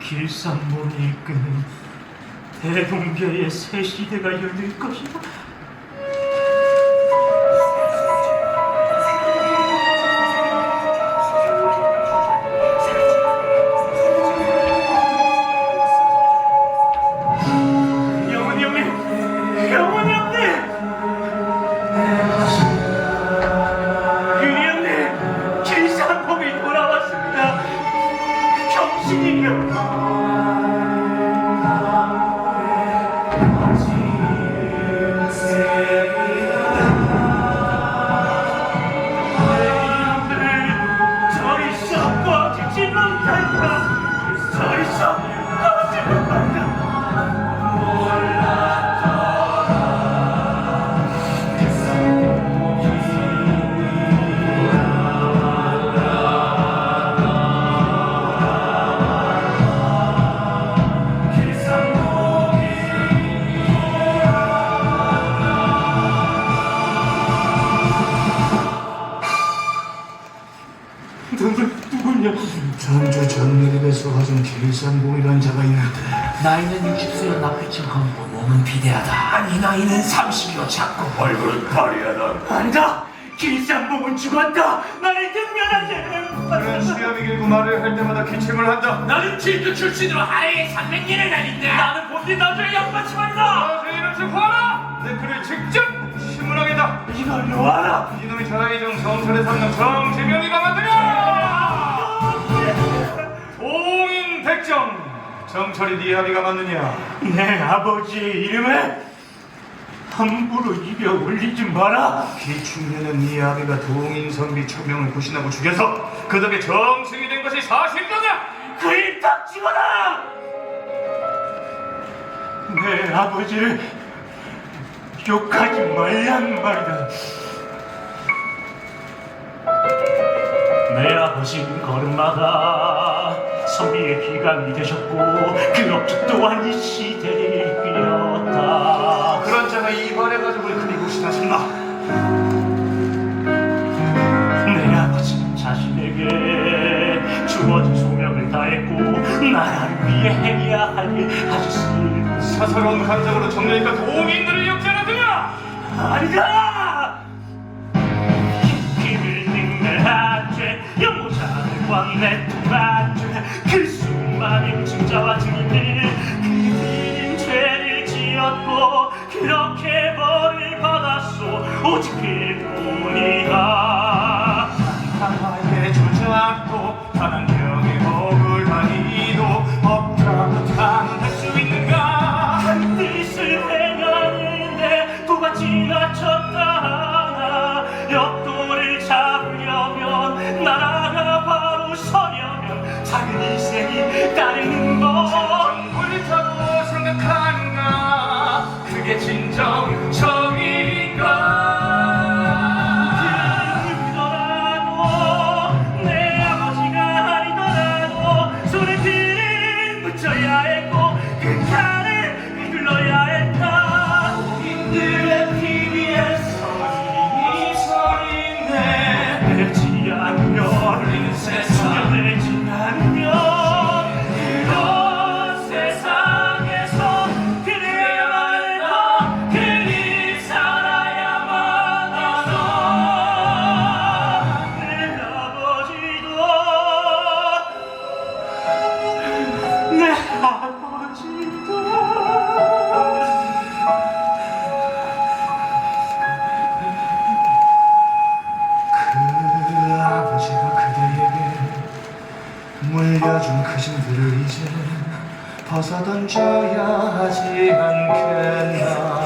길상봉이 이끄는 대동교의 새 시대가 열릴 것이다. 누구, 누구냐? 전주 전미립에서 가진 길산봉이라는 자가 있는데 나이는 60세여 나쁘지 않고 몸은 비대하다. 아니 나이는 30이요 작고 얼굴은 화려하다 안다! 길상봉은 죽었다! 나를! 그런 수염이 길고 말을 할 때마다 기침을 한다 나는 진주 출신으로 하나의 산맥리를 날린다 나는 본디 나주의 양반치말이다 죄인을 체포하라! 내 그를 직접 신문하겠다 이걸 놓아라! 이놈이 자라이정 정철의 삼남 정재명이 백정 정철이 네 합의가 맞느냐 내 아버지의 이름에 함부로 입에 올리지 마라 기충년은 네 아비가 동인 선비 천명을 고신하고 죽여서 그 덕에 정승이 된 것이 사실이냐 그 입 닥치거라! 내 아버지를 욕하지 말란 말이다. 내 아버지는 걸음마다 선비의 기강이 되셨고 그 업적 또한 이 시대를 이끌었다. 그런 자가 이발의 가족을 그리 고신하셨나 내 아버지는 자신에게 주어진 소명을 다했고 나라를 위해 해야 할일 하셨습니다. 사사로운 감정으로 정령이가 동인들을 역전하더냐 아니다! 힘을 능멸한 죄 영모자를 광내 그렇게 벌을 받았소. 오직 그뿐이다 소리 그 짐들을 이제 벗어던져야 하지 않겠나.